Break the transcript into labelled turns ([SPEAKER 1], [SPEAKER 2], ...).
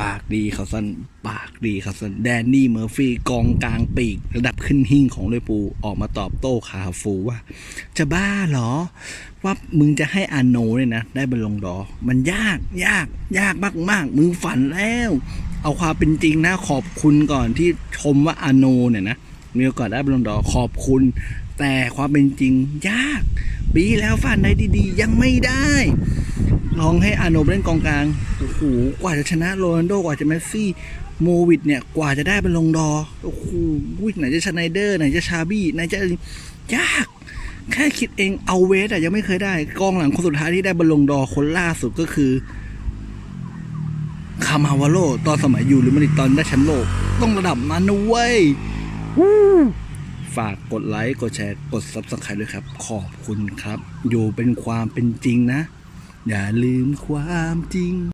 [SPEAKER 1] ปากดีเขาสันปากดีเขาสันแดนนี่เมอร์ฟี่กองกลางปีก ระดับขึ้นหิ่งของลิเวอร์พูออกมาตอบโต้คาฟูว่า จะบ้าเหรอ ว่ามึงจะให้อาโนเนี่ยนะ ได้บอลลงดอ มันยากยาก ยากมากมากมึงฝันแล้ว เอาความเป็นจริงนะ ขอบคุณก่อนที่ชมว่าอาโนเนี่ยนะมีโอกาสได้บอลลงดอขอบคุณ แต่ความเป็นจริงยาก ปีแล้วฝันได้ดีๆ ยังไม่ได้ ลองให้อาโนเล่นกองกลางโอ้โหกว่าจะชนะโรนัลโดกว่าจะเมสซี่โมวิดเนี่ยกว่าจะได้เป็นลงดอร์โอ้โหไหนจะชไนเดอร์ไหนจะชาบี้ไหนจะยากแค่คิดเองเอาเวสอะยังไม่เคยได้ กองหลังคนสุดท้ายที่ได้บอลลงดอร์คนล่าสุดก็คือคามาวาโลตอนสมัยอยู่หรือมาดริดตอนได้แชมป์โลก ต้องระดับนั้นนะเว้ยฝากกดไลค์ กดแชร์ กด subscribe ด้วยครับ ขอบคุณครับ อยู่เป็นความเป็นจริงนะ อย่าลืมความจริง